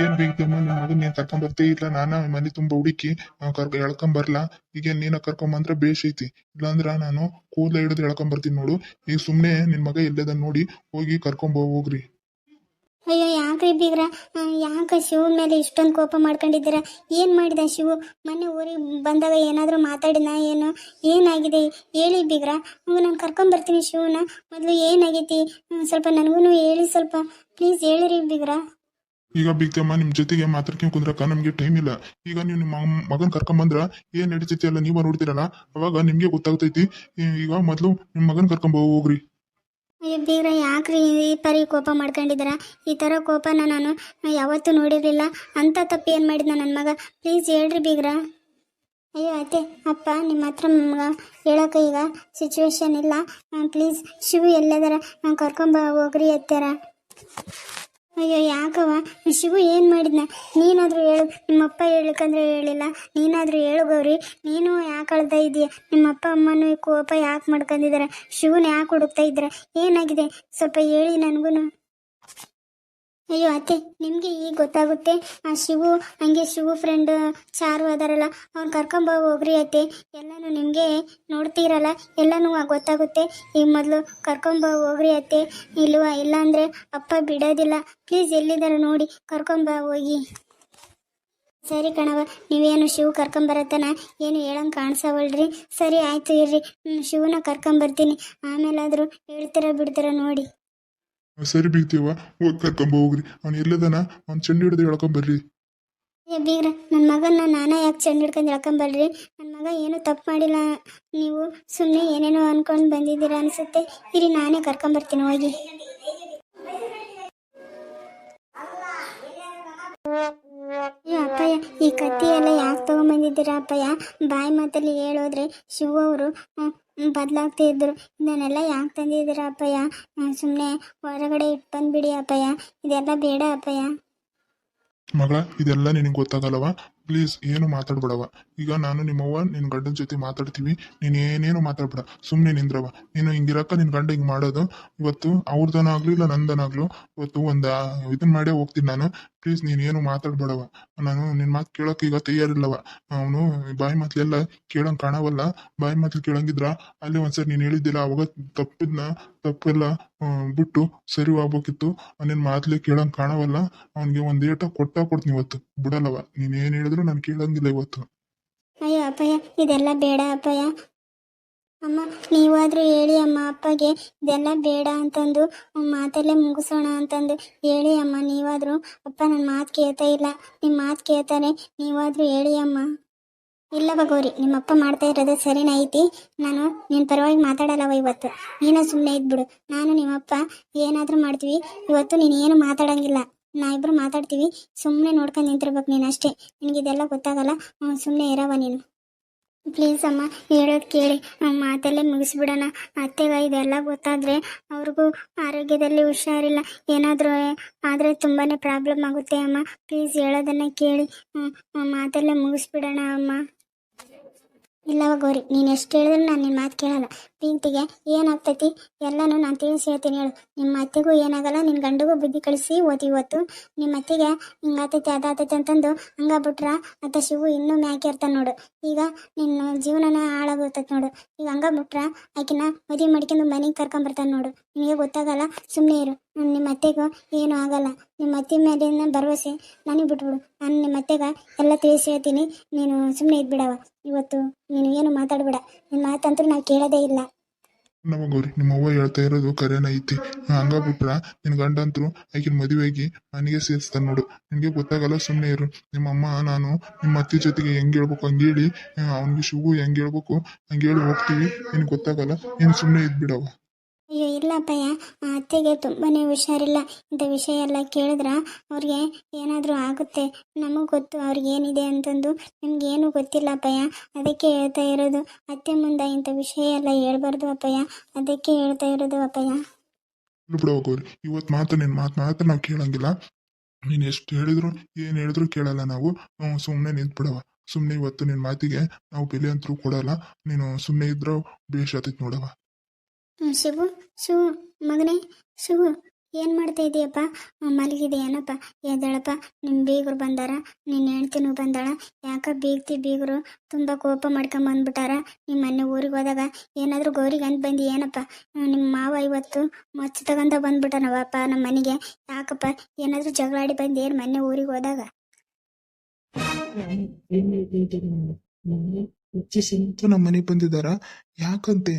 ಏನ್ ಬೇಕಮ್ಮ ನಿನ್ ಮಗನ್ ನೀನ್ ಕರ್ಕೊಂಡ್ ಬರ್ತೇ ಇಲ್ಲ, ನಾನ ಮನೆ ತುಂಬಾ ಹುಡುಕಿ ಕರ್ಕ ಎಳ್ಕೊಂಡ್ ಬರ್ಲಾ? ಈಗ ನೀನ ಕರ್ಕೊಂಡ್ ಬಂದ್ರೆ ಬೇಷ್ ಐತಿ. ಇಲ್ಲಾಂದ್ರ ನಾನು ಕೂದ್ಲ ಹಿಡಿದು ಎಳ್ಕೊಂಡ್ ಬರ್ತೀನಿ ನೋಡು. ಈಗ ಸುಮ್ನೆ ನಿನ್ ಮಗ ಎಲ್ಲದ ನೋಡಿ ಹೋಗಿ ಕರ್ಕೊಂಡ್ ಹೋಗ್ರಿ. ಅಯ್ಯೋ ಯಾಕ್ರಿ ಬೀಗ್ರ? ಯಾಕ ಶಿವ ಮೇಲೆ ಇಷ್ಟೊಂದು ಕೋಪ ಮಾಡ್ಕೊಂಡಿದ್ದೀರಾ? ಏನು ಮಾಡಿದ ಶಿವು? ಮೊನ್ನೆ ಊರಿಗೆ ಬಂದಾಗ ಏನಾದರೂ ಮಾತಾಡಿನ ಏನು? ಏನಾಗಿದೆ? ಹೇಳಿ ಬೀಗ್ರ. ನಾನು ನಾನು ಕರ್ಕೊಂಬರ್ತೀನಿ ಶಿವನ. ಮೊದಲು ಏನಾಗೈತಿ? ಸ್ವಲ್ಪ ನನಗೂ ಹೇಳಿ ಸ್ವಲ್ಪ. ಪ್ಲೀಸ್ ಹೇಳಿರಿ ಬೀಗ್ರ. ಈಗ ಬಿಗ್ತಮ್ಮ ನಿಮ್ ಜೊತೆಗೆ ಮಾತಾಡ್ಕೊಂಡ್ ಕುಂದ್ರಕ ನಮ್ಗೆ ಟೈಮ್ ಇಲ್ಲ. ಈಗ ನೀವು ನಿಮ್ಮ ಮಗನ್ ಕರ್ಕೊಂಡ್ ಬಂದ್ರ ಏನ್ ನಡೀತೈತಿ ಅಲ್ಲ ನೀವ ನೋಡ್ತಿರಲ್ಲ? ಅವಾಗ ನಿಮ್ಗೆ ಗೊತ್ತಾಗ್ತೈತಿ. ಈಗ ಮೊದ್ಲು ನಿಮ್ ಮಗನ್ ಕರ್ಕೊಂಡ್ ಹೋಗ್ರಿ. ಬೀಗ್ರ ಯಾಕ್ರಿ ಈ ಪರಿ ಕೋಪ ಮಾಡ್ಕೊಂಡಿದ್ದೀರ ಈ ತರ ಕೋಪನ ನಾನು ಯಾವತ್ತೂ ನೋಡಿರಲಿಲ್ಲ. ಅಂತ ತಪ್ಪು ಏನ್ ಮಾಡಿದ್ನ ನನ್ನ ಮಗ? ಪ್ಲೀಸ್ ಹೇಳ್ರಿ ಬೀಗ್ರ. ಅಯ್ಯೋ, ಅತ್ತೆ, ಅಪ್ಪ, ನಿಮ್ಮ ಹತ್ರ ಮಗ ಹೇಳೋಕೆ ಈಗ ಸಿಚುವೇಶನ್ ಇಲ್ಲ. ಪ್ಲೀಸ್ ಶಿವ ಎಲ್ಲದರ ಕರ್ಕೊಂಬ ಹೋಗ್ರಿ ಅತ್ತಾರ. ಅಯ್ಯೋ, ಯಾಕವ್ವ? ಶಿವು ಏನು ಮಾಡಿದ್ನ? ನೀನಾದರೂ ಹೇಳು. ನಿಮ್ಮಪ್ಪ ಹೇಳಕ್ಕಂದ್ರೆ ಹೇಳಿಲ್ಲ. ನೀನಾದರೂ ಹೇಳು ಗೌರಿ. ನೀನು ಯಾಕೆ ಅಳ್ತಾ ಇದೀಯ? ನಿಮ್ಮಪ್ಪ ಅಮ್ಮನೂ ಕೋಪ ಯಾಕೆ ಮಾಡ್ಕೊಂಡಿದ್ದಾರೆ ಶಿವನ ಯಾಕೆ ಹುಡುಕ್ತಾ ಇದ್ದಾರೆ ಏನಾಗಿದೆ? ಸ್ವಲ್ಪ ಹೇಳಿ ನನಗೂ ಅಯ್ಯೋ ಅತ್ತೆ, ನಿಮಗೆ ಈಗ ಗೊತ್ತಾಗುತ್ತೆ. ಆ ಶಿವು, ಹಂಗೆ ಶಿವು ಫ್ರೆಂಡ್ ಚಾರು ಅದಾರಲ್ಲ, ಅವ್ನು ಕರ್ಕೊಂಬ ಹೋಗ್ರಿ ಅತ್ತೆ. ಎಲ್ಲಾನು ನಿಮಗೆ ನೋಡ್ತೀರಲ್ಲ, ಎಲ್ಲಾನು ಗೊತ್ತಾಗುತ್ತೆ. ಈಗ ಮೊದಲು ಕರ್ಕೊಂಬ ಹೋಗ್ರಿ ಅತ್ತೆ. ಇಲ್ವಾ, ಇಲ್ಲಾಂದರೆ ಅಪ್ಪ ಬಿಡೋದಿಲ್ಲ. ಪ್ಲೀಸ್ ಎಲ್ಲಿದಾರ ನೋಡಿ ಕರ್ಕೊಂಬ ಹೋಗಿ. ಸರಿ ಕಣವ ನೀವೇನು ಶಿವ ಕರ್ಕೊಂಬರತ್ತನ ಏನು ಹೇಳಂಗೆ ಕಾಣಿಸವಲ್ರಿ? ಸರಿ, ಆಯ್ತು ಇರ್ರಿ. ಶಿವನ ಕರ್ಕೊಂಬರ್ತೀನಿ ಆಮೇಲಾದರೂ ಹೇಳ್ತೀರ ಬಿಡ್ತೀರ ನೋಡಿ. ಸರಿ ಬೀಗ್ತೀವ ಹೋಗಿ ಕರ್ಕೊಂಡ್ ಹೋಗ್ರಿ. ಅವ್ನು ಎಲ್ಲದನ ಅವ್ನು ಚೆಂಡು ಹಿಡಿದು ಹೇಳ್ಕೊಂಬರ್ರಿ ಬರ್ರಿ. ಏ ಬೀಗ್ರ ನನ್ನ ಮಗನ ನಾನೇ ಯಾಕೆ ಚೆಂಡು ಹಿಡ್ಕೊಂಡು ಹೇಳ್ಕೊಂಬರ್ರಿ ನನ್ನ ಮಗ ಏನು ತಪ್ಪು ಮಾಡಿಲ್ಲ. ನೀವು ಸುಮ್ಮನೆ ಏನೇನೋ ಅನ್ಕೊಂಡು ಬಂದಿದ್ದೀರಾ ಅನ್ಸುತ್ತೆ. ಇರಿ, ನಾನೇ ಕರ್ಕೊಂಬರ್ತೀನಿ ಹೋಗಿ. ಅಪ್ಪಯ್ಯ, ಈ ಕತ್ತಿ ಎಲ್ಲ ಯಾಕೆ ತೊಗೊಂಬಂದಿದ್ದೀರಾ ಅಪ್ಪಯ್ಯ? ಬಾಯಿ ಮಾತಲ್ಲಿ ಹೇಳೋದ್ರೆ ಶಿವ ಅವರು ಬದಲಾಗ್ತಾ ಇದ್ರು. ಇದನ್ನೆಲ್ಲ ಯಾಕೆ ತಂದಿದ್ದೀರ ಅಪ್ಪಯ್ಯ? ಸುಮ್ಮನೆ ಹೊರಗಡೆ ಇಟ್ಟು ಬಂದ್ಬಿಡಿ ಅಪ್ಪಯ್ಯ. ಇದೆಲ್ಲ ಬೇಡ ಅಪ್ಪಯ್ಯ. ಮಗಳ, ಇದೆಲ್ಲ ನಿನಗೆ ಗೊತ್ತಾಗಲ್ಲವ ಪ್ಲೀಸ್ ಏನು ಮಾತಾಡ್ಬೇಡವ ಈಗ ನಾನು ನಿಮ್ಮವ್ವ, ನಿನ್ ಗಂಡನ ಜೊತೆ ಮಾತಾಡ್ತೀವಿ. ನೀನು ಏನೇನು ಮಾತಾಡ್ಬೇಡ. ಸುಮ್ಮನೆ ನಿಂದ್ರವ ನೀನು ಹಿಂಗಿರಕ್ಕ ನಿನ್ ಗಂಡ ಹಿಂಗ್ ಮಾಡೋದು. ಇವತ್ತು ಅವ್ರದನ ಆಗ್ಲಿ ಇಲ್ಲ ನಂದನಾಗ್ಲು ಇವತ್ತು ಒಂದ್ ಇದನ್ನ ಇದನ್ ಮಾಡೇ ಹೋಗ್ತೀನಿ ನಾನು. ಪ್ಲೀಸ್ ನೀನ್ ಏನು ಮಾತಾಡ್ಬೇಡವ ನಾನು ನಿನ್ ಮಾತು ಕೇಳೋಕೆ ಈಗ ತಯಾರಿಲ್ಲವ ಅವನು ಬಾಯಿ ಮಾತ್ಲೆಲ್ಲ ಕೇಳಂಗ್ ಕಾಣವಲ್ಲ. ಬಾಯಿ ಮಾತ್ಲಿ ಕೇಳಂಗಿದ್ರ ಅಲ್ಲಿ ಒಂದ್ಸರಿ ನೀನ್ ಹೇಳಿದ್ದಿಲ್ಲ, ಅವಾಗ ತಪ್ಪಿದ್ನ, ತಪ್ಪೆಲ್ಲ ಬಿಟ್ಟು ಸರಿ ಆಗ್ಬೇಕಿತ್ತು ನಿನ್ ಮಾತ್ಲೆ ಕೇಳಂಗ್ ಕಾಣವಲ್ಲ. ಅವನಿಗೆ ಒಂದ್ ಏಟ ಕೊಟ್ಟ ಕೊಡ್ತೀನಿ ಇವತ್ತು. ಬಿಡಲ್ಲವ ನೀನ್ ಏನ್ ಹೇಳಿದ್ರು ನಾನು ಕೇಳಂಗಿಲ್ಲ ಇವತ್ತು. ಅಯ್ಯೋ ಅಪ್ಪಯ್ಯ, ಇದೆಲ್ಲ ಬೇಡ ಅಪ್ಪಯ್ಯ. ಅಮ್ಮ, ನೀವಾದ್ರೂ ಹೇಳಿ ಅಮ್ಮ, ಅಪ್ಪಗೆ ಇದೆಲ್ಲ ಬೇಡ ಅಂತಂದು ಮಾತಲ್ಲೇ ಮುಗಿಸೋಣ ಅಂತಂದು ಹೇಳಿ ಅಮ್ಮ, ನೀವಾದ್ರೂ, ಅಪ್ಪ ನನ್ನ ಮಾತು ಕೇಳ್ತಾ ಇಲ್ಲ. ನಿಮ್ಮ ಮಾತು ಕೇಳ್ತಾನೆ ನೀವಾದ್ರೂ ಹೇಳಿ ಅಮ್ಮ. ಇಲ್ಲವ ಗೌರಿ ನಿಮ್ಮಪ್ಪ ಮಾಡ್ತಾ ಇರೋದು ಸರಿನ ಐತಿ? ನಾನು ನಿನ್ನ ಪರವಾಗಿ ಮಾತಾಡಲ್ಲವ ಇವತ್ತು. ನೀನು ಸುಮ್ಮನೆ ಇದ್ಬಿಡು. ನಾನು ನಿಮ್ಮಪ್ಪ ಏನಾದರೂ ಮಾಡ್ತೀವಿ, ಇವತ್ತು ನೀನು ಏನು ಮಾತಾಡಂಗಿಲ್ಲ. ನಾವಿಬ್ರು ಮಾತಾಡ್ತೀವಿ. ಸುಮ್ಮನೆ ನೋಡ್ಕೊಂಡು ನಿಂತಿರ್ಬೇಕು ನೀನು ಅಷ್ಟೇ. ನಿನಗಿದೆಲ್ಲ ಗೊತ್ತಾಗಲ್ಲ. ಸುಮ್ಮನೆ ಇರವ ನೀನು. ಪ್ಲೀಸ್ ಅಮ್ಮ, ಹೇಳೋದು ಕೇಳಿ. ಮಾತಲ್ಲೇ ಮುಗಿಸ್ಬಿಡೋಣ. ಅತ್ತೆಗ ಇದೆಲ್ಲ ಗೊತ್ತಾದರೆ ಅವ್ರಿಗೂ ಆರೋಗ್ಯದಲ್ಲಿ ಹುಷಾರಿಲ್ಲ. ಏನಾದರೂ ಆದರೆ ತುಂಬಾ ಪ್ರಾಬ್ಲಮ್ ಆಗುತ್ತೆ ಅಮ್ಮ. ಪ್ಲೀಸ್ ಹೇಳೋದನ್ನು ಕೇಳಿ. ಮಾತಲ್ಲೇ ಮುಗಿಸ್ಬಿಡೋಣ ಅಮ್ಮ. ಇಲ್ಲವ ಗೌರಿ, ನೀನು ಎಷ್ಟು ಹೇಳಿದ್ರು ನಾನು ನಿನ್ನ ಮಾತು ಕೇಳಲ್ಲ. ಪ್ರೀತಿಗೆ ಏನಾಗ್ತೈತಿ? ಎಲ್ಲನೂ ನಾನು ತಿಳಿಸಿ ಹೇಳ್ತೀನಿ ಹೇಳು. ನಿಮ್ಮ ಅತ್ತೆಗೂ ಏನಾಗಲ್ಲ ನಿನ್ನ ಗಂಡಿಗೂ ಬುದ್ಧಿ ಕಳಿಸಿ ಓದಿ ಇವತ್ತು. ನಿಮ್ಮ ಅತ್ತೆಗೆ ಹಿಂಗಾತೈತಿ, ಅದಾತೈತಿ ಅಂತಂದು ಹಂಗಾಗ್ಬಿಟ್ರ ಅತ್ತ ಶಿವು ಇನ್ನೂ ಮ್ಯಾಕೆ ಇರ್ತಾನೆ ನೋಡು. ಈಗ ನಿನ್ನ ಜೀವನನ ಹಾಳಾಗೋಗ್ತೈತೆ ನೋಡು. ಈಗ ಹಂಗಾಗ್ಬಿಟ್ರ ಆಕಿನ ಮದುವೆ ಮಾಡ್ಕೊಂಡು ಮನೆಗೆ ಕರ್ಕೊಂಬರ್ತಾನೆ ನೋಡು. ನಿಮಗೆ ಗೊತ್ತಾಗಲ್ಲ ಸುಮ್ಮನೆ ಇರು. ನಿಮ್ಮ ಅತ್ತೆಗೂ ಏನೂ ಆಗಲ್ಲ. ನಿಮ್ಮ ಅತ್ತೆ ಮೇಲಿನ ಭರವಸೆ ನನಗೆ ಬಿಟ್ಬಿಡು. ನಾನು ನಿಮ್ಮ ಅತ್ತೆಗ ಎಲ್ಲ ತಿಳಿಸಿ ಹೇಳ್ತೀನಿ. ನೀನು ಸುಮ್ಮನೆ ಇದ್ಬಿಡವ ಇವತ್ತು ನೀನು ಏನು ಮಾತಾಡ್ಬೇಡ. ನಿನ್ನ ಮಾತಂತೂ ನಾವು ಕೇಳೋದೇ ಇಲ್ಲ. ನಮ್ಮ ನಿಮ್ಮ ಅವ್ವ ಹೇಳ್ತಾ ಇರೋದು ಕರೆನ ಐತಿ. ಹಂಗಾಗ್ಬಿಟ್ರ ನಿನ್ ಗಂಡಂತ್ರು ಆಕಿನ ಮದುವೆಗೆ ಮನೆಗೆ ಸೇರಿಸ್ತಾನೆ ನೋಡು. ನಿನ್ಗೆ ಗೊತ್ತಾಗಲ್ಲ ಸುಮ್ಮನೆ ಇರು. ನಿಮ್ಮ ಅಮ್ಮ, ನಾನು, ನಿಮ್ಮ ಅತ್ತಿ ಜೊತೆಗೆ ಹೆಂಗ್ ಹೇಳ್ಬೇಕು ಹಂಗ್ ಹೇಳಿ. ಅವನಿಗೆ ಶುಗು ಹೆಂಗ್ ಹೇಳ್ಬೇಕು ಹಂಗೇಳಿ ಹೋಗ್ತೀವಿ. ನಿನ್ಗೆ ಗೊತ್ತಾಗಲ್ಲ, ನೀನು ಸುಮ್ಮನೆ ಇದ್ಬಿಡವ ಇಲ್ಲಪ್ಪಯ್ಯ, ಆ ಅತ್ತೆಗೆ ತುಂಬಾ ಹುಷಾರಿಲ್ಲ. ಇಂಥ ವಿಷಯ ಎಲ್ಲ ಕೇಳಿದ್ರೆ ಅವ್ರಿಗೆ ಏನಾದರೂ ಆಗುತ್ತೆ. ನಮಗೆ ಗೊತ್ತು ಅವ್ರಿಗೆ ಏನಿದೆ ಅಂತಂದು. ಗೊತ್ತಿಲ್ಲ ಅಪ್ಪಯ್ಯ ಅದಕ್ಕೆ ಹೇಳ್ತಾ ಇರೋದು. ಅತ್ತೆ ಮುಂದೆ ಇಂಥ ವಿಷಯ ಎಲ್ಲ ಹೇಳ್ಬಾರ್ದು ಅಪ್ಪಯ್ಯ, ಅದಕ್ಕೆ ಹೇಳ್ತಾ ಇರೋದು ಅಪ್ಪಯ್ಯ. ಗೌರಿ ಇವತ್ತು ಮಾತು ನಿನ್ ಮಾತು ಮಾತ್ರ ನಾವು ಕೇಳಂಗಿಲ್ಲ. ನೀನು ಎಷ್ಟು ಹೇಳಿದ್ರು, ಏನ್ ಹೇಳಿದ್ರು ಕೇಳಲ್ಲ ನಾವು. ಸುಮ್ಮನೆ ನಿಂತ್ಬಿಡವ ಸುಮ್ಮನೆ ಇವತ್ತು ನಿನ್ ಮಾತಿಗೆ ನಾವು ಬೆಲೆ ಅಂತೂ ಕೊಡಲ್ಲ. ನೀನು ಸುಮ್ಮನೆ ಇದ್ರ ಬೇಷ್ ನೋಡವ ಶಿವು ಶಿವು ಮಗನೇ ಶಿವು ಏನು ಮಾಡ್ತಾ ಇದೀಯಪ್ಪ ಮಲಗಿದೆ ಏನಪ್ಪ ಎದ್ದೇಳಪ್ಪ ನಿಮ್ಮ ಬೀಗರು ಬಂದಾರ ನಿನ್ನ ಹೆಂಡ್ತಿನೂ ಬಂದಾಳ ಯಾಕ ಬೀಗ್ತಿ ಬೀಗರು ತುಂಬ ಕೋಪ ಮಾಡ್ಕೊಂಡ್ ಬಂದ್ಬಿಟ್ಟಾರ ನಿಮ್ಮ ಮೊನ್ನೆ ಊರಿಗೆ ಹೋದಾಗ ಏನಾದರೂ ಗೌರಿಗೆ ಅಂತ ಬಂದು ಏನಪ್ಪ ನಿಮ್ಮ ಮಾವ ಇವತ್ತು ಮಚ್ಚ ತಗೊಂಡ ಬಂದ್ಬಿಟ್ಟನವಪ್ಪ ನಮ್ಮ ಮನೆಗೆ ಯಾಕಪ್ಪ ಏನಾದರೂ ಜಗಳಾಡಿ ಬಂದು ಏನು ಮೊನ್ನೆ ಊರಿಗೆ ಹೋದಾಗ ನಮ್ಮ ಮನೆಗೆ ಬಂದಿದ್ದಾರ ಯಾಕಂತೆ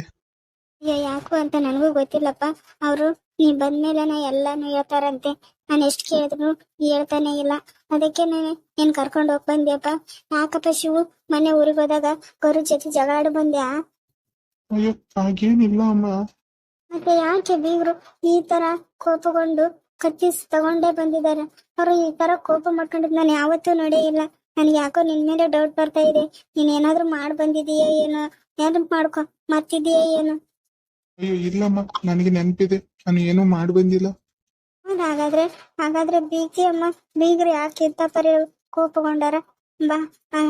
ಅಯ್ಯೋ ಯಾಕು ಅಂತ ನನಗೂ ಗೊತ್ತಿಲ್ಲಪ್ಪ. ಅವರು ನೀ ಬಂದ್ಮೇಲೆ ನಾ ಎಲ್ಲಾನು ಹೇಳ್ತಾರಂತೆ. ನಾನು ಎಷ್ಟು ಕೇಳಿದ್ರು ಹೇಳ್ತಾನೆ ಇಲ್ಲ. ಅದಕ್ಕೆ ನಾನು ನೀನ್ ಕರ್ಕೊಂಡು ಹೋಗ್ ಬಂದ್ಯಪ್ಪ. ಯಾಕಪ್ಪ ಶಿವು? ಮನೆ ಊರಿಗೆ ಹೋದಾಗ ಗೌರಿ ಜೊತೆ ಜಗಳಾಡಿ ಬಂದ್ಯಾ? ಅಯ್ಯೋ ಹಾಗೇನಿಲ್ಲ ಅಮ್ಮ. ಮತ್ತೆ ಯಾಕೆ ಬೀಗ್ರು ಈ ತರ ಕೋಪಗೊಂಡು ಕತ್ತಿಸ್ ತಗೊಂಡೇ ಬಂದಿದ್ದಾರೆ? ಅವರು ಈ ತರ ಕೋಪ ಮಾಡ್ಕೊಂಡಿದ್ ನಾನು ಯಾವತ್ತೂ ನೋಡೇ ಇಲ್ಲ. ನನಗೆ ಯಾಕೋ ನಿನ್ ಮೇಲೆ ಡೌಟ್ ಬರ್ತಾ ಇದೆ. ನೀನ್ ಏನಾದ್ರೂ ಮಾಡ್ ಬಂದಿದೀಯಾ ಏನೋ? ಏನಾದ್ರು ಮಾಡ್ಕೊ ಮತ್ತಿದೀಯ ಏನು? ಅಯ್ಯೋ ಇಲ್ಲಮ್ಮ ನನಗೆ ನೆನಪಿದೆ. ನಾನು ಏನು ಮಾಡಿ ಬಂದಿಲ್ಲ. ಹೌದ್ ಹಾಗಾದ್ರೆ ಹಾಗಾದ್ರೆ ಬೀಗಿ ಅಮ್ಮ ಬೀಗ್ರು ಯಾಕೆ ಇಂತ ಪರಿ ಕೋಪಗೊಂಡಾರ? ಬಾ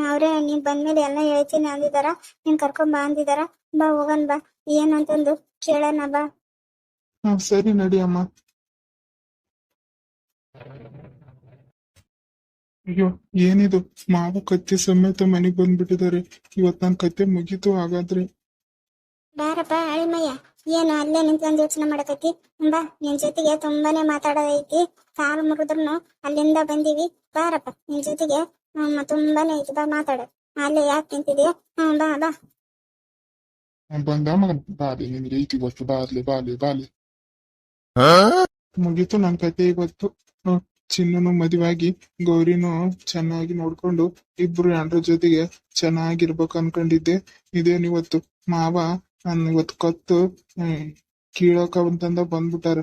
ಅವ್ರೆ ನೀನ್ ಬಂದ್ಮೇಲೆ ಎಲ್ಲ ಹೇಳ್ತೀನಿ ಅಂದಿದಾರ ನೀನ್ ಕರ್ಕೊಂಡ್ ಬಾ ಅಂದಿದಾರ ಬಾ ಹೋಗನ್ ಬಾ. ಏನಂತಂದು ಕೇಳೋಣ ಬಾ. ಹಾ ಸರಿ ನಡಿ ಅಮ್ಮ. ಅಯ್ಯೋ ಏನಿದು? ಮಾವು ಕತ್ತಿ ಸಮೇತ ಮನೆಗ್ ಬಂದ್ಬಿಟ್ಟಿದ್ದಾರೆ. ಇವತ್ ನನ್ ಕತ್ತೆ ಮುಗೀತು ಹಾಗಾದ್ರೆ. ಬಾರಪ್ಪ ಅಳಿಮಯ್ಯ ಏನು ಅಲ್ಲೇ ನಿಂತ್ಕೊಂಡು ಯೋಚನೆ ಮಾಡಕತ್ತಿ? ಬಾ ನಿನ್ ಜೊತೆಗೆ ತುಂಬಾನೇ ಮಾತಾಡೋದೈತಿ. ಕಾಲು ಮುರಿದ್ರು ಅಲ್ಲಿಂದ ಬಂದೀವಿ. ಬಾರಪ್ಪ ನಿನ್ ಜೊತೆಗೆ ಹ್ಮ್, ತುಂಬಾನೇ ಐತಿ. ಬಾ ಮಾತಾಡ. ಅಲ್ಲೇ ಯಾಕೆ ನಿಂತಿದೀಯ? ಹ್ಮ್ ಬಾ ಬಾ. ಬಂದ ಮಗನ್. ಬಾಲಿ ನಿನ್ಗೆ ಐತಿ ಗೊತ್ತು. ಬಾರ್ಲಿ ಬಾಲಿ ಬಾಲಿ ಮುಗೀತು ನನ್ ಕತೆ ಇವತ್ತು ಚಿನ್ನನು ಮದುವಾಗಿ ಗೌರಿನು ಚೆನ್ನಾಗಿ ನೋಡ್ಕೊಂಡು ಇಬ್ರು ಎಂಡ್ರ ಜೊತೆಗೆ ಚೆನ್ನಾಗಿರ್ಬೇಕು ಅನ್ಕೊಂಡಿದ್ದೆ. ಇದೇನಿವತ್ತು? ಮಾವ ನನ್ ಇವತ್ತು ಕತ್ತು ಕೀಳಕ ಅಂತಂದ ಬಂದ್ಬಿಟ್ಟಾರ.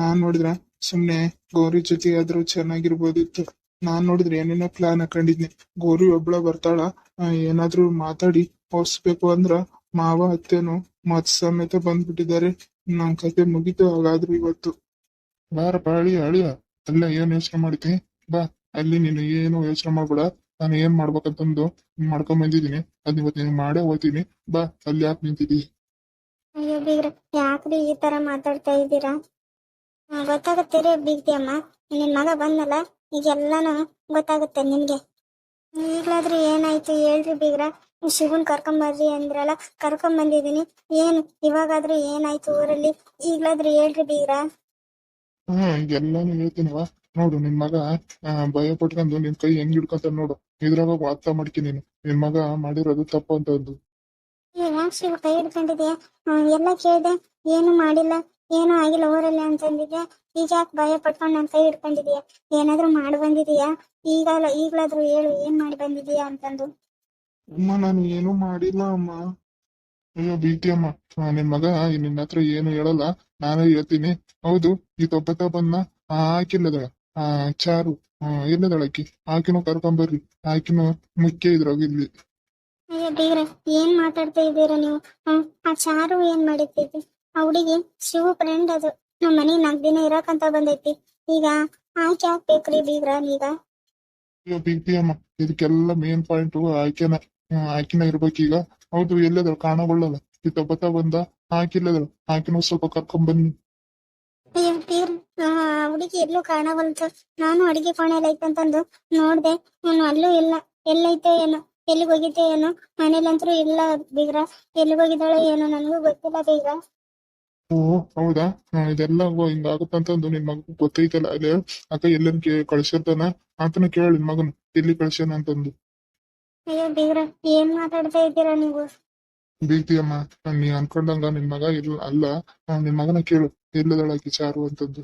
ನಾನ್ ನೋಡಿದ್ರ ಸುಮ್ನೆ ಗೌರಿ ಜೊತೆ ಆದ್ರೂ ಚೆನ್ನಾಗಿರ್ಬೋದಿತ್ತು. ನಾನ್ ನೋಡಿದ್ರೆ ಏನೇನೋ ಪ್ಲಾನ್ ಹಾಕೊಂಡಿದ್ನಿ. ಗೌರಿ ಒಬ್ಳ ಬರ್ತಾಳ ಏನಾದ್ರೂ ಮಾತಾಡಿ ಹೊಸ್ಬೇಕು ಅಂದ್ರ ಮಾವ ಅತ್ತೇನು ಮತ್ ಸಮೇತ ಬಂದ್ಬಿಟ್ಟಿದ್ದಾರೆ. ನಮ್ ಕತೆ ಮುಗಿತು ಹಾಗಾದ್ರು ಇವತ್ತು. ಬಾರ ಬಾಳಿ, ಅಳಿಯ. ಅಲ್ಲ ಏನ್ ಯೋಚನೆ ಮಾಡ್ತಿ ಬಾ, ಅಲ್ಲಿ ನೀನು ಏನು ಯೋಚನೆ ಮಾಡ್ಬೇಡ. ನಾನು ಏನ್ ಮಾಡ್ಬೇಕಂತಂದು ಮಾಡ್ಕೊಂಡ್ ಬಂದಿದ್ದೀನಿ. ಅದ್ ಇವತ್ತು ನೀನು ಮಾಡೇ ಹೋಗ್ತೀನಿ ಬಾ, ಅಲ್ಲಿ ಯಾಕೆ ನಿಂತಿದ್ದೀ? ಅಯ್ಯೋ ಯಾಕ್ರಿ ಈ ತರ ಮಾತಾಡ್ತಾ ಇದ್ದೀರಾ? ಗೊತ್ತಾಗುತ್ತೆ ಗೊತ್ತಾಗತ್ತೆ ರೀ ಬೀಗ್ತಿ ಅಮ್ಮ ನಿನ್ ಮಗ ಬಂದಲ್ಲ ಈಗೆಲ್ಲಾನು ಗೊತ್ತಾಗುತ್ತೆ ನಿಮ್ಗೆ ಈಗ್ಲಾದ್ರೂ ಏನಾಯ್ತು ಹೇಳ್ರಿ ಬೀಗ್ರ ಶಿವನ್ ಕರ್ಕೊಂಬರ್ರಿ ಅಂದ್ರಲ್ಲ ಕರ್ಕೊಂಡ್ ಬಂದಿದೀನಿ ಏನ್, ಇವಾಗಾದ್ರೂ ಏನಾಯ್ತು ಊರಲ್ಲಿ? ಈಗ್ಲಾದ್ರೂ ಹೇಳ್ರಿ ಬೀಗ್ರ. ಹ್ಮ್ ಎಲ್ಲಾನು ಹೇಳ್ತೀನಿವ ನೋಡು, ನಿನ್ ಮಗ ಭಯ ಪಟ್ಕೊಂಡು ನಿನ್ ಕೈ ಹೆಂಗ್ ಹಿಡ್ಕೊಂತ ನೋಡು. ಇದ್ರಾಗ ಅರ್ಥ ಮಾಡ್ಕಿ ನೀನು. ನಿನ್ ಮಗ ಮಾಡಿರೋದು ತಪ್ಪು ಅಂತ ಅಂದು. ಯಾಕೆ ಕೈ ಹಿಡ್ಕೊಂಡಿದ್ಯಾ? ಎಲ್ಲ ಕೇಳಿದೆ, ಏನು ಮಾಡಿಲ್ಲ, ಏನು ಆಗಿಲ್ಲ ಊರಲ್ಲಿ ಅಂತಂದಿದ್ಯ ಈಗ ಯಾಕೆ ಭಯ ಪಟ್ಕೊಂಡು ನನ್ ಕೈ ಹಿಡ್ಕೊಂಡಿದ್ಯಾ? ಏನಾದ್ರೂ ಮಾಡಿ ಬಂದಿದೀಯಾ? ಈಗಲ್ಲ, ಈಗ್ಲಾದ್ರೂ ಹೇಳು, ಏನ್ ಮಾಡಿ ಬಂದಿದೀಯಾ ಅಂತಂದು. ಅಮ್ಮ, ನಾನು ಏನು ಮಾಡಿಲ್ಲ, ಅಮ್ಮ. ಅಯ್ಯೋ ಭೀತಿ ಅಮ್ಮ. ನಿನ್ ಮಗ ನಿನ್ನ ಹತ್ರ ಏನು ಹೇಳಲ್ಲ, ನಾನೇ ಹೇಳ್ತೀನಿ. ಹೌದು, ಈ ತೊಪ್ಪತ್ತ ಬಂದ ಹಾಕಿಲ್ಲದಳ ಆ, ಚಾರು. ಹಾಕಿನೂ ಆಕಿನೂ ಕರ್ಕೊಂಬರ್ರಿ ಆಕಿನೂ ಮುಖ್ಯ ಇದ್ರಾಗ ಇಲ್ಲಿ. ಅಯ್ಯೋ ಏನ್ ಮಾತಾಡ್ತಾ ಇದ್ದೀರಾ ನೀವು? ಆ ಚಾರು ಏನ್ ಮಾಡಿರ್ತೈತಿ ಆ ಹುಡುಗಿ ಶಿವ ಫ್ರೆಂಡ್ ಅದು. ನಮ್ ಮನೆ ನಾಲ್ಕ್ ದಿನ ಇರಕಂತ ಬಂದೈತಿ. ಈಗ ಆಕೆ ಹಾಕ್ಬೇಕ್ರಿ ಬೀಗ್ರ ಈಗ ಅಯ್ಯೋ ಭೀತಿ ಅಮ್ಮ. ಇದಕ್ಕೆಲ್ಲ ಮೇನ್ ಪಾಯಿಂಟ್ ಆಯ್ಕೆನ ಆಯ್ಕೆನ ಇರ್ಬೇಕು ಈಗ. ಹೌದು ಎಲ್ಲದ್ರು ಕಾಣಗೊಳ್ಳಲ್ಲ. ಈ ತೊಪ್ಪತ್ತ ಬಂದ ಹಾಕಿಲ್ಲದ್ರು ಆಕಿನೂ ಸ್ವಲ್ಪ ಅಯ್ಯೋ ಬೀಗ್ರ ಆ ಹುಡುಗಿ ಎಲ್ಲೂ ಕಾಣವಲ್ತು ನಾನು ಅಡಿಗೆ ಕೋಣೆಯಲ್ಲಿ ಐತಂತಂದು ನೋಡ್ದೆ. ನಾನು ಅಲ್ಲೂ ಇಲ್ಲ. ಎಲ್ಲೈತೋ ಏನೋ. ಎಲ್ಲಿಗೆ ಹೋಗಿದ್ದೆ ಏನೋ? ಮನೇಲಂತ್ರೂ ಇಲ್ಲ ಬೀಗ್ರ. ಎಲ್ಲಿಗೆ ಹೋಗಿದ್ದಾಳೆ ಏನೋ? ನನಗೂ ಗೊತ್ತಿಲ್ಲ ಬೀಗ್ರ. ಓ ಹೌದಾ? ಇದೆಲ್ಲ ಇದೆಲ್ಲ ಹಿಂಗಾಗುತ್ತಂತಂದು ನಿನ್ ಮಗ ಗೊತ್ತೈತಲ್ಲ ಅಲ್ಲಿ ಅಕ್ಕ ಎಲ್ಲನ್ ಕಳ್ಸಿರ್ತಾನ? ಆತನ ಕೇಳ ನಿನ್ ಮಗನ. ಎಲ್ಲಿ ಕಳ್ಸ್ಯಾನ ಅಂತಂದು. ಅಯ್ಯೋ ಬೀಗ್ರ ಏನ್ ಮಾತಾಡ್ತಾ ಇದ್ದೀರಾ ನೀವು? ಬೀಗ್ತಿ ಅಮ್ಮ ನೀ ಅನ್ಕೊಂಡಂಗ ನಿನ್ ಮಗ ಇಲ್ಲ ಅಲ್ಲ ನಿನ್ ಮಗನ ಕೇಳು. ಎಲ್ಲದಳಾಕಿ ಚಾರು ಅಂತಂದು.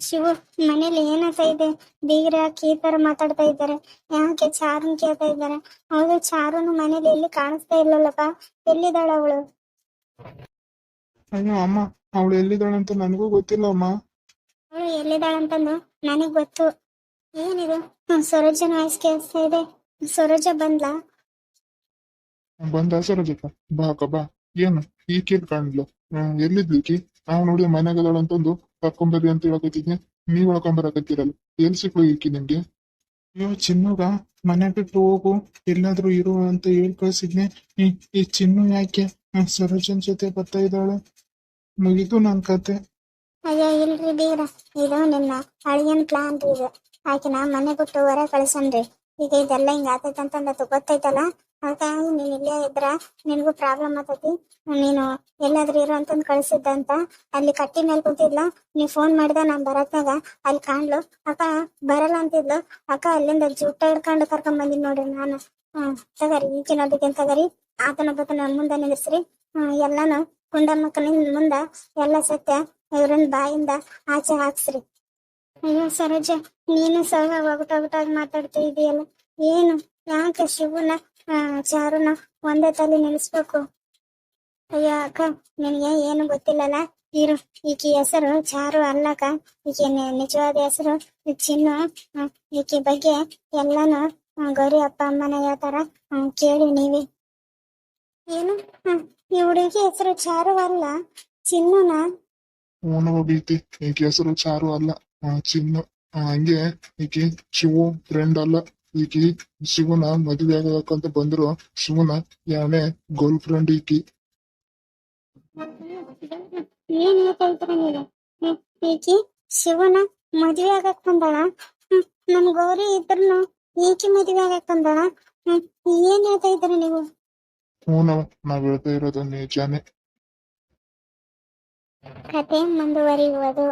ಶಿವು ಮನೇಲಿ ಏನಾಗ್ತಾ ಇದೆ. ಬೀಗ್ರ ಕೀಪರ್ ಮಾತಾಡ್ತಾ ಇದ್ದಾರೆ. ಯಾಕೆ ಚಾರುನ್ ಕೇಳ್ತಾ ಇದ್ದಾರೆ? ಅವಳು ಚಾರುನು ಮನೇಲಿ ಎಲ್ಲಿ ಕಾಣಿಸ್ತಾ ಇಲ್ಲಲ್ಲಪ್ಪ. ಎಲ್ಲಿದ್ದಾಳ ಅವಳು? ಅಯ್ಯೋ ಅಮ್ಮ ಅವಳು ಎಲ್ಲಿದ್ದಾಳಂತ ನನಗೂ ಗೊತ್ತಿಲ್ಲ ಅಮ್ಮ. ಅವಳು ಎಲ್ಲಿದ್ದಾಳಂತಂದು ನನಗ್ ಗೊತ್ತು. ಏನಿದು? ಸರೋಜ ಸರೋಜನ ವಾಯ್ಸ್ ಕೇಳಿಸ್ತಾ ಇದೆ. ಸರೋಜ ಬಂದ್ಲಾ? ಬಂದ ಸರೋಜಕ್ಕ ಬಾ ಅಕ್ಕ ಬಾ. ಏನು? ಈ ಕೇಳ್ ಕಾಣ್ಲು ಎಲ್ಲಿದ್ಲಿಕ್ಕಿ ನಾವು ನೋಡಿ ಮನೆಗದಾಳಂತಂದು ಕರ್ಕೊಂಬರ್ರಿ ಅಂತ ಹೇಳಕತ್ತಿದ್ನಿ. ನೀವ್ ಒಳ್ಕೊಂಬರಕತ್ತಿರಲ್ಲ ಎಲ್ ಸಿಕ್ಳು ಈಕಿ ನಿಮ್ಗೆ? ಅಯ್ಯೋ ಚಿನ್ನುಗ ಮನೆ ಬಿಟ್ಟು ಹೋಗು ಎಲ್ಲಾದ್ರೂ ಇರು ಅಂತ ಹೇಳಿ ಕಳ್ಸಿದ್ನೆ. ಈ ಚಿನ್ನು ಯಾಕೆ? ಸರೋಜನ್ ಜೊತೆ ಬರ್ತಾ ಇದ್ದಾಳೆ. ಮುಗಿತು ನನ್ ಕತೆ. ಅಯ್ಯೋ ಇಲ್ರಿ ಬೀಗ್ರ ಇದು ನಿನ್ನ ಅಳಿಯನ್ ಪ್ಲಾನ್ ರೀ ಇದು. ಆಕಿನ ಮನೆ ಬಿಟ್ಟು ಹೊರ ಕಳ್ಸನ್ರಿ ಈಗ ಇದೆಲ್ಲ ಹಿಂಗ ಆತೈತೆ ಅಂತಂದ ಗೊತ್ತೈತಲ್ಲ? ಹಾಗಾಗಿ ನೀನ್ ಇಲ್ಲೇ ಇದ್ರ, ನಿನ್ಗೂ ಪ್ರಾಬ್ಲಮ್ ಆತೈತಿ. ನೀನು ಎಲ್ಲಾದ್ರೂ ಇರು ಅಂತಂದ್ ಕಳ್ಸಿದ್ದ ಅಂತ. ಅಲ್ಲಿ ಕಟ್ಟಿ ಮೇಲೆ ಕೂತಿದ್ಲ, ನೀ ಫೋನ್ ಮಾಡಿದ ನಾನ್ ಬರತ್ನಾಗ, ಅಲ್ಲಿ ಕಾಣ್ಲು, ಅಕ್ಕ, ಬರಲ್ಲ ಅಂತಿದ್ಲು. ಅಕ್ಕ, ಅಲ್ಲಿಂದ ಜುಟ್ಟ ಹಿಡ್ಕೊಂಡು ಕರ್ಕೊಂಡ್ ಬಂದಿದ್ ನೋಡ್ರಿ ನಾನು. ಹ್ಮ್, ತಗರಿ ಈಗಿನೋದಕ್ಕೆ ತಗರಿ. ಆತನ ಬತನ ಮುಂದ ಹ್ಮ್, ಎಲ್ಲಾನು ಕುಂಡಮ್ಮಕ್ಕನಿಂದ ಮುಂದ, ಎಲ್ಲ ಸತ್ಯ, ಇವ್ರನ್ ಬಾಯಿಂದ ಆಚೆ ಹಾಕ್ಸ್ರಿ. ಅಯ್ಯೋ ಸರೋಜ ನೀನು ಸಹ ಒಗಟ ಒಗಟಾಗಿ ಮಾತಾಡ್ತಾ ಇದೀಯಲ್ಲ ಏನು ಯಾಕೆ ಶಿವನ ಆ, ಚಾರುನ ಒಂದೇ ತಲೆ ನಿಲ್ಲಿಸ್ಬೇಕು ಅಯ್ಯೋ ಅಕ್ಕ ನಿನಗೆ ಏನು ಗೊತ್ತಿಲ್ಲಲ್ಲ ಇರು ಈಕಿ ಹೆಸರು ಚಾರು ಅಲ್ಲಕ್ಕ ಈಕಿ ನಿ- ನಿಜವಾದ ಹೆಸರು ಚಿನ್ನು ಆ, ಈಕಿ ಬಗ್ಗೆ ಎಲ್ಲಾನು ಆ, ಗೌರಿ ಅಪ್ಪ ಅಮ್ಮನ ಹೇಳ್ತಾರ ಆ, ಕೇಳಿ ನೀವೇ ಏನು ಆ, ಈ ಹುಡುಗಿ ಹೆಸರು ಚಾರು ಅಲ್ಲ ಚಿನ್ನುನ ಓನವ ಬೀತಿ ಈಕೆ ಹೆಸರು ಚಾರು ಅಲ್ಲ ಆ, ಚಿನ್ನು ಹಂಗೆ ಈಕಿ ಶಿವು ಫ್ರೆಂಡ್ ಅಲ್ಲ. ಈಕಿ ಶಿವನ ಮದುವೆ ಆಗಬೇಕಂತ ಬಂದ್ರು. ಶಿವನ ಯಾನೆ ಗರ್ಲ್ ಫ್ರೆಂಡ್ ಈಕಿ. ಏನ್ ಹೇಳ್ತಾ ನೀವು ಈಕಿ ಶಿವನ ಮದುವೆ ಆಗಕ್ ಬಂದಾಳ. ನಮ್ ಗೌರಿ ಇದ್ರನು ಈಕಿ ಮದುವೆ ಆಗಕ್ ಬಂದಾಳ. ಏನ್ ಹೇಳ್ತಾ ಇದ್ರ ನೀವು? ಹ್ಞೂ ನಾವ್ ಹೇಳ್ತಾ ಇರೋದು ನಿಜಾನೇ. ಕತೆ ಮುಂದುವರಿಯುವುದು.